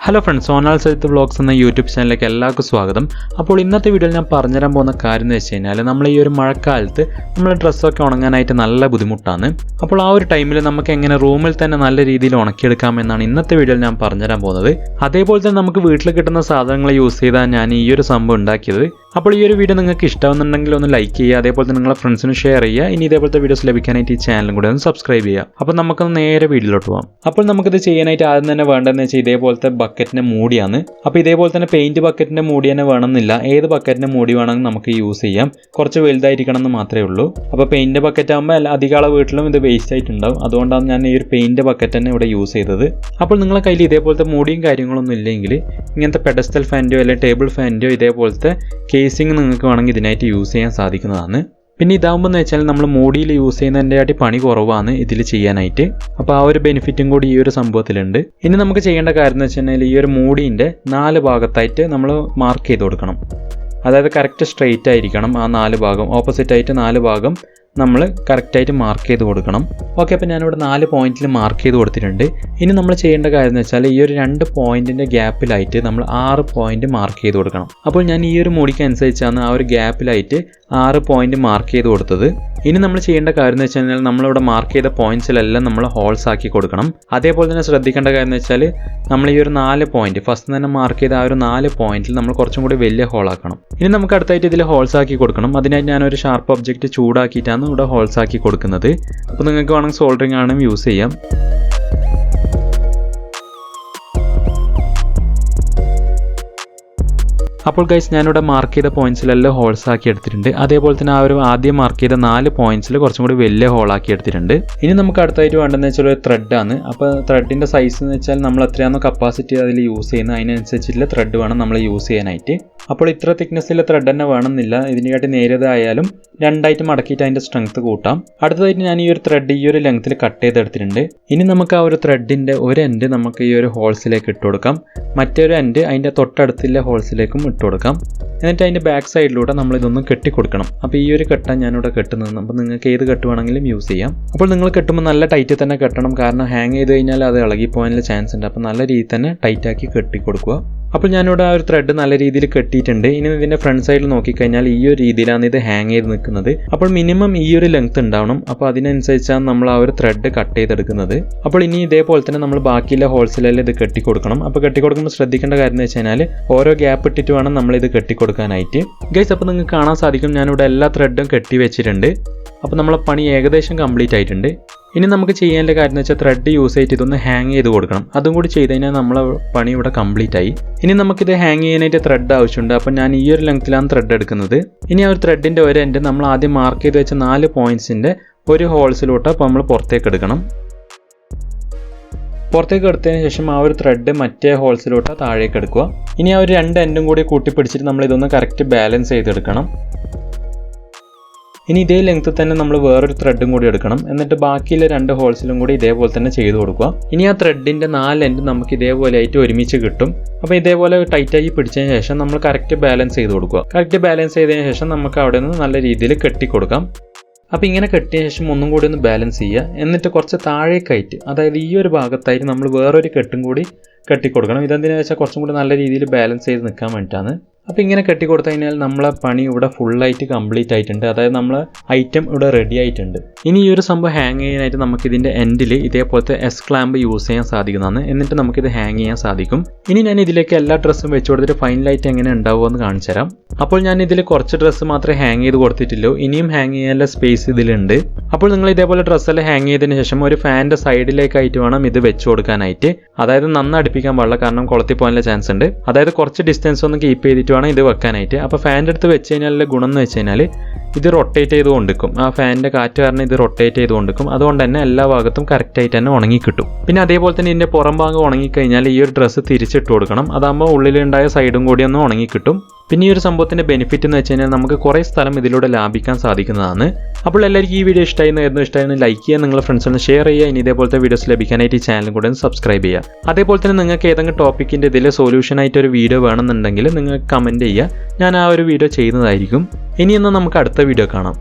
Hello friends Sonal Saith vlogs എന്ന YouTube ചാനലിലേക്ക് എല്ലാവർക്കും സ്വാഗതം. അപ്പോൾ ഇന്നത്തെ വീഡിയോയിൽ ഞാൻ പറഞ്ഞുതരാൻ പോകുന്ന കാര്യം എന്ന് വെച്ച് കഴിഞ്ഞാൽ നമ്മൾ ഈ ഒരു മഴക്കാലത്ത് നമ്മൾ ഡ്രസ്സൊക്കെ ഉണങ്ങാനായിട്ട് നല്ല ബുദ്ധിമുട്ടാണ്. അപ്പോൾ ആ ഒരു ടൈമിൽ നമുക്ക് എങ്ങനെ റൂമിൽ തന്നെ നല്ല രീതിയിൽ ഉണക്കിയെടുക്കാമെന്നാണ് ഇന്നത്തെ വീഡിയോയിൽ ഞാൻ പറഞ്ഞുതരാൻ പോകുന്നത്. അതേപോലെ തന്നെ നമുക്ക് വീട്ടിൽ കിട്ടുന്ന സാധനങ്ങൾ യൂസ് ചെയ്താണ് ഞാൻ ഈ ഒരു സംഭവം ഉണ്ടാക്കിയത്. അപ്പോൾ ഈ ഒരു വീഡിയോ നിങ്ങൾക്ക് ഇഷ്ടമെന്നുണ്ടെങ്കിൽ ഒന്ന് ലൈക്ക് ചെയ്യുക അതേപോലെ തന്നെ നിങ്ങളുടെ ഫ്രണ്ട്സിന് ഷെയർ ചെയ്യുക. ഇനി ഇതേപോലത്തെ വീഡിയോസ് ലഭിക്കാനായിട്ട് ഈ ചാനലും കൂടെ ഒന്ന് സബ്സ്ക്രൈബ് ചെയ്യുക. അപ്പോൾ നമുക്ക് നേരെ വീഡിയോയിലോട്ട് പോകാം അപ്പോൾ നമുക്കിത് ചെയ്യാനായിട്ട് ആദ്യം തന്നെ വേണ്ടതെന്ന് വെച്ചാൽ ഇതേപോലത്തെ ബക്കറ്റിന്റെ മൂടിയാണ്. അപ്പോൾ ഇതേപോലെ തന്നെ പെയിന്റ് ബക്കറ്റിന്റെ മൂടി തന്നെ വേണമെന്നില്ല. ഏത് ബക്കറ്റിന്റെ മൂടി വേണമെങ്കിൽ നമുക്ക് യൂസ് ചെയ്യാം. കുറച്ച് വലുതായിരിക്കണം എന്ന് മാത്രമേ ഉള്ളൂ. അപ്പോൾ പെയിന്റ് ബക്കറ്റ് ആകുമ്പോൾ അധികം ആളെ വീട്ടിലും ഇത് വേസ്റ്റ് ആയിട്ടുണ്ടാവും. അതുകൊണ്ടാണ് ഞാൻ ഈ ഒരു പെയിന്റ് ബക്കറ്റ് തന്നെ ഇവിടെ യൂസ് ചെയ്തത്. അപ്പോൾ നിങ്ങളുടെ കയ്യിൽ ഇതേപോലത്തെ മൂടിയും കാര്യങ്ങളൊന്നും ഇല്ലെങ്കിൽ ഇങ്ങനത്തെ പെഡസ്റ്റൽ ഫാന്റോ അല്ലെങ്കിൽ ടേബിൾ ഫാന്റോ ഇതേപോലത്തെ കേസിങ് നിങ്ങൾക്ക് വേണമെങ്കിൽ ഇതിനായിട്ട് യൂസ് ചെയ്യാൻ സാധിക്കുന്നതാണ്. പിന്നെ ഇതാകുമ്പോൾ എന്ന് വെച്ചാൽ നമ്മൾ മോഡിയിൽ യൂസ് ചെയ്യുന്നതിന്റെ ആയിട്ട് പണി കുറവാണ് ഇതിൽ ചെയ്യാനായിട്ട്. അപ്പോൾ ആ ഒരു ബെനിഫിറ്റും കൂടി ഈ ഒരു സംഭവത്തിലുണ്ട്. ഇനി നമുക്ക് ചെയ്യേണ്ട കാര്യം എന്ന് വെച്ചിട്ടുണ്ടെങ്കിൽ ഈ ഒരു മോഡീന്റെ നാല് ഭാഗത്തായിട്ട് നമ്മൾ മാർക്ക് ചെയ്ത് കൊടുക്കണം. അതായത് കറക്റ്റ് സ്ട്രെയിറ്റ് ആയിരിക്കണം ആ നാല് ഭാഗം. ഓപ്പോസിറ്റ് ആയിട്ട് നാല് ഭാഗം നമ്മൾ കറക്റ്റായിട്ട് മാർക്ക് ചെയ്ത് കൊടുക്കണം. ഓക്കെ അപ്പോൾ ഞാനിവിടെ നാല് പോയിന്റിൽ മാർക്ക് ചെയ്ത് കൊടുത്തിട്ടുണ്ട്. ഇനി നമ്മൾ ചെയ്യേണ്ട കാര്യം എന്ന് വെച്ചാൽ ഈ ഒരു രണ്ട് പോയിന്റിന്റെ ഗ്യാപ്പിലായിട്ട് നമ്മൾ ആറ് പോയിന്റ് മാർക്ക് ചെയ്ത് കൊടുക്കണം. അപ്പോൾ ഞാൻ ഈ ഒരു മുടിക്ക് അനുസരിച്ചാണ് ആ ഒരു ഗ്യാപ്പിലായിട്ട് ആറ് പോയിന്റ് മാർക്ക് ചെയ്ത് കൊടുത്തത്. ഇനി നമ്മൾ ചെയ്യേണ്ട കാര്യം എന്ന് വെച്ച് കഴിഞ്ഞാൽ നമ്മളിവിടെ മാർക്ക് ചെയ്ത പോയിന്റ്സിലെല്ലാം നമ്മൾ ഹോൾസ് ആക്കി കൊടുക്കണം. അതേപോലെ തന്നെ ശ്രദ്ധിക്കേണ്ട കാര്യം എന്ന് വെച്ചാൽ നമ്മൾ ഈ ഒരു നാല് പോയിന്റ് ഫസ്റ്റ് തന്നെ മാർക്ക് ചെയ്ത ആ ഒരു നാല് പോയിന്റിൽ നമ്മൾ കുറച്ചും കൂടി വലിയ ഹോൾ ആക്കണം. ഇനി നമുക്ക് അടുത്തായിട്ട് ഇതിൽ ഹോൾസ് ആക്കി കൊടുക്കണം. അതിനായി ഞാനൊരു ഷാർപ്പ് ഒബ്ജക്റ്റ് ചൂടാക്കിയിട്ടാണ് ഇവിടെ ഹോൾസ് ആക്കി കൊടുക്കുന്നത്. അപ്പോൾ നിങ്ങൾക്ക് വേണമെങ്കിൽ സോൾഡറിങ് ആണ് യൂസ് ചെയ്യാം. അപ്പോൾ ഗൈസ് ഞാനിവിടെ മാർക്ക് ചെയ്ത പോയിന്റ്സിലെല്ലാം ഹോൾസ് ആക്കി എടുത്തിട്ടുണ്ട്. അതേപോലെ തന്നെ ആ ഒരു ആദ്യം മാർക്ക് ചെയ്ത നാല് പോയിന്റ്സിൽ കുറച്ചും കൂടി വലിയ ആക്കി എടുത്തിട്ടുണ്ട്. ഇനി നമുക്ക് അടുത്തായിട്ട് വേണ്ടതെന്ന് വെച്ചാൽ ഒരു ത്രെഡാണ് അപ്പോൾ ത്രെഡിന്റെ സൈസ് എന്ന് വെച്ചാൽ നമ്മൾ എത്രയാണോ കപ്പാസിറ്റി അതിൽ യൂസ് ചെയ്യുന്നത് അതിനനുസരിച്ചിട്ടുള്ള ത്രെഡ് വേണം നമ്മൾ യൂസ് ചെയ്യാനായിട്ട്. അപ്പോൾ ഇത്ര തിക്നെസ്സിലെ ത്രെഡ് തന്നെ വേണമെന്നില്ല. ഇതിനെക്കാട്ടി നേരിയതായാലും രണ്ടായിട്ട് മടക്കിയിട്ട് അതിന്റെ സ്ട്രെങ്ത് കൂട്ടാം. അടുത്തതായിട്ട് ഞാൻ ഈ ഒരു ത്രെഡ് ഈ ഒരു ലെങ്ത്തിൽ കട്ട് ചെയ്തെടുത്തിട്ടുണ്ട്. ഇനി നമുക്ക് ആ ഒരു ത്രെഡിന്റെ ഒരു എൻഡ് നമുക്ക് ഈ ഒരു ഹോൾസിലേക്ക് ഇട്ട് കൊടുക്കാം. മറ്റൊരു എൻഡ് അതിന്റെ തൊട്ടടുത്തുള്ള ഹോൾസിലേക്കും ഇട്ട് കൊടുക്കാം. എന്നിട്ട് അതിന്റെ ബാക്ക് സൈഡിലൂടെ നമ്മൾ ഇതൊന്ന് കെട്ടി കൊടുക്കണം. അപ്പോൾ ഈ ഒരു കെട്ടാൻ ഞാനിവിടെ കെട്ടുന്നത് അപ്പോൾ നിങ്ങൾക്ക് ഏത് കെട്ട് വേണമെങ്കിലും യൂസ് ചെയ്യാം. അപ്പോൾ നിങ്ങൾ കെട്ടുമ്പോൾ നല്ല ടൈറ്റ് തന്നെ കെട്ടണം. കാരണം ഹാങ് ചെയ്ത് കഴിഞ്ഞാൽ അത് ഇളകി പോകാനുള്ള ചാൻസ് ഉണ്ട്. അപ്പോൾ നല്ല രീതിയിൽ തന്നെ ടൈറ്റാക്കി കെട്ടി കൊടുക്കുക. അപ്പോൾ ഞാനിവിടെ ആ ഒരു ത്രെഡ് നല്ല രീതിയിൽ കെട്ടിയിട്ടുണ്ട്. ഇനി ഇതിന്റെ ഫ്രണ്ട് സൈഡിൽ നോക്കിക്കഴിഞ്ഞാൽ ഈ ഒരു രീതിയിലാണ് ഇത് ഹാങ് ചെയ്ത് നിൽക്കുന്നത്. അപ്പോൾ മിനിമം ഈ ഒരു ലെങ്ത് ഉണ്ടാവണം. അപ്പോൾ അതിനനുസരിച്ചാണ് നമ്മൾ ആ ഒരു ത്രെഡ് കട്ട് ചെയ്തെടുക്കുന്നത്. അപ്പോൾ ഇനി ഇതേപോലെ തന്നെ നമ്മൾ ബാക്കിയുള്ള ഹോൾസിലെല്ലാം ഇത് കെട്ടി കൊടുക്കണം അപ്പോൾ കെട്ടി കൊടുക്കുമ്പോൾ ശ്രദ്ധിക്കേണ്ട കാര്യം എന്ന് വെച്ച് കഴിഞ്ഞാൽ ഓരോ ഗ്യാപ്പ് ഇട്ടിട്ട് വേണം നമ്മൾ ഇത് കെട്ടി കൊടുക്കാനായിട്ട് ഗൈസ് അപ്പോൾ നിങ്ങൾക്ക് കാണാൻ സാധിക്കും. ഞാനിവിടെ എല്ലാ ത്രെഡും കെട്ടി വെച്ചിട്ടുണ്ട്. അപ്പോൾ നമ്മളെ പണി ഏകദേശം കംപ്ലീറ്റ് ആയിട്ടുണ്ട്. ഇനി നമുക്ക് ചെയ്യേണ്ട കാര്യം എന്ന് വെച്ചാൽ ത്രെഡ് യൂസ് ചെയ്തിട്ട് ഇതൊന്ന് ഹാങ് ചെയ്ത് കൊടുക്കണം. അതും കൂടി ചെയ്ത് കഴിഞ്ഞാൽ നമ്മളെ പണി ഇവിടെ കംപ്ലീറ്റ് ആയി. ഇനി നമുക്കിത് ഹാങ് ചെയ്യാനായിട്ട് ത്രെഡ് ആവശ്യമുണ്ട്. അപ്പോൾ ഞാൻ ഈ ഒരു ലെങ്ത്തിലാണ് ത്രെഡ് എടുക്കുന്നത്. ഇനി ആ ഒരു ത്രെഡിന്റെ ഒരു എൻഡ് നമ്മൾ ആദ്യം മാർക്ക് ചെയ്ത് വെച്ച നാല് പോയിന്റ്സിന്റെ ഒരു ഹോൾസിലോട്ട് അപ്പോൾ നമ്മൾ പുറത്തേക്ക് എടുക്കണം. പുറത്തേക്ക് എടുത്തതിന് ശേഷം ആ ഒരു ത്രെഡ് മറ്റേ ഹോൾസിലോട്ട് താഴേക്ക് എടുക്കുക. ഇനി ആ ഒരു രണ്ട് എൻഡും കൂടി കൂട്ടിപ്പിടിച്ചിട്ട് നമ്മൾ ഇതൊന്ന് കറക്റ്റ് ബാലൻസ് ചെയ്തെടുക്കണം. ഇനി ഇതേ ലെങ്ത്ത് തന്നെ നമ്മൾ വേറൊരു ത്രെഡും കൂടി എടുക്കണം. എന്നിട്ട് ബാക്കിയിലെ രണ്ട് ഹോൾസിലും കൂടി ഇതേപോലെ തന്നെ ചെയ്ത് കൊടുക്കുക. ഇനി ആ ത്രെഡിന്റെ നാല് എൻഡ് നമുക്ക് ഇതേപോലെ ആയിട്ട് ഒരുമിച്ച് കിട്ടും. അപ്പോൾ ഇതേപോലെ ടൈറ്റായി പിടിച്ചതിന് ശേഷം നമ്മൾ കറക്റ്റ് ബാലൻസ് ചെയ്ത് കൊടുക്കുക. കറക്റ്റ് ബാലൻസ് ചെയ്തതിന് ശേഷം നമുക്ക് അവിടെ നിന്ന് നല്ല രീതിയിൽ കെട്ടി കൊടുക്കാം. അപ്പോൾ ഇങ്ങനെ കെട്ടിയ ശേഷം ഒന്നും കൂടി ഒന്ന് ബാലൻസ് ചെയ്യുക. എന്നിട്ട് കുറച്ച് താഴേക്കായിട്ട് അതായത് ഈ ഒരു ഭാഗത്തായിട്ട് നമ്മൾ വേറൊരു കെട്ടും കൂടി കെട്ടിക്കൊടുക്കണം ഇതെന്തിനാ വെച്ചാൽ കുറച്ചും കൂടി നല്ല രീതിയിൽ ബാലൻസ് ചെയ്ത് നിൽക്കാൻ വേണ്ടിയിട്ടാണ്. അപ്പോൾ ഇങ്ങനെ കെട്ടി കൊടുത്തു കഴിഞ്ഞാൽ നമ്മളെ പണി ഇവിടെ ഫുള്ളായിട്ട് കംപ്ലീറ്റ് ആയിട്ടുണ്ട്. അതായത് നമ്മളെ ഐറ്റം ഇവിടെ റെഡി ആയിട്ടുണ്ട്. ഇനി ഈ ഒരു സംഭവം ഹാങ് ചെയ്യാനായിട്ട് നമുക്ക് ഇതിന്റെ എൻഡിൽ ഇതേപോലത്തെ എസ് ക്ലാമ്പ് യൂസ് ചെയ്യാൻ സാധിക്കുന്നതാണ്. എന്നിട്ട് നമുക്കിത് ഹാങ് ചെയ്യാൻ സാധിക്കും. ഇനി ഞാൻ ഇതിലേക്ക് എല്ലാ ഡ്രസ്സും വെച്ച് കൊടുത്തിട്ട് ഫൈനലായിട്ട് എങ്ങനെ ഉണ്ടാവുമെന്ന് കാണിച്ചു തരാം അപ്പോൾ ഞാൻ ഇതിൽ കുറച്ച് ഡ്രസ്സ് മാത്രമേ ഹാങ് ചെയ്ത് കൊടുത്തിട്ടുള്ളൂ. ഇനിയും ഹാങ് ചെയ്യാനുള്ള സ്പേസ് ഇതിലുണ്ട്. അപ്പോൾ നിങ്ങൾ ഇതേപോലെ ഡ്രസ്സെല്ലാം ഹാങ് ചെയ്തതിന് ശേഷം ഒരു ഫാന്റെ സൈഡിലേക്കായിട്ട് വേണം ഇത് വെച്ച് കൊടുക്കാനായിട്ട്. അതായത് നന്ന അടുപ്പിക്കാൻ പാടില്ല കാരണം കുളത്തിൽ പോകാനുള്ള ചാൻസ് ഉണ്ട്. അതായത് കുറച്ച് ഡിസ്റ്റൻസ് ഒന്ന് കീപ്പ് ചെയ്തിട്ട് വേണം ഇത് വെക്കാനായിട്ട്. അപ്പോൾ ഫാന്റെ അടുത്ത് വെച്ച് കഴിഞ്ഞാൽ ഗുണം എന്ന് വെച്ച് കഴിഞ്ഞാൽ ഇത് റൊട്ടേറ്റ് ചെയ്ത് കൊണ്ടിരിക്കും ആ ഫാനിന്റെ കാറ്റ് കാരണം ഇത് റൊട്ടേറ്റ് ചെയ്ത് കൊണ്ടിരിക്കും അതുകൊണ്ട് തന്നെ എല്ലാ ഭാഗത്തും കറക്റ്റായിട്ട് തന്നെ ഉണങ്ങി കിട്ടും. പിന്നെ അതേപോലെ തന്നെ ഇതിന്റെ പുറം ഭാഗം ഉണങ്ങിക്കഴിഞ്ഞാൽ ഈ ഒരു ഡ്രസ്സ് തിരിച്ചിട്ട് കൊടുക്കണം. അതാകുമ്പോൾ ഉള്ളിലുണ്ടായ സൈഡും കൂടി ഒന്ന് ഉണങ്ങി കിട്ടും പിന്നെ ഈ ഒരു സംഭവത്തിന്റെ ബെനിഫിറ്റ് എന്ന് വെച്ച് കഴിഞ്ഞാൽ നമുക്ക് കുറേ സ്ഥലം ഇതിലൂടെ ലാഭിക്കാൻ സാധിക്കുന്നതാണ്. അപ്പോൾ എല്ലാവർക്കും ഈ വീഡിയോ ഇഷ്ടമായി എന്ന് ഇഷ്ടമായി ലൈക്ക് ചെയ്യുക നിങ്ങളുടെ ഫ്രണ്ട്സിന് ഷെയർ ചെയ്യുക. ഇനി ഇതേപോലത്തെ വീഡിയോസ് ലഭിക്കാനായിട്ട് ഈ ചാനലും കൂടെ സബ്സ്ക്രൈബ് ചെയ്യുക. അതേപോലെ തന്നെ നിങ്ങൾക്ക് ഏതെങ്കിലും ടോപ്പിക്കിന്റെ ഇതിൽ സൊല്യൂഷനായിട്ട് ഒരു വീഡിയോ വേണമെന്നുണ്ടെങ്കിൽ നിങ്ങൾക്ക് കമന്റ് ചെയ്യുക. ഞാൻ ആ ഒരു വീഡിയോ ചെയ്യുന്നതായിരിക്കും. ഇനിയൊന്നും നമുക്ക് അടുത്ത വീഡിയോ കാണാം.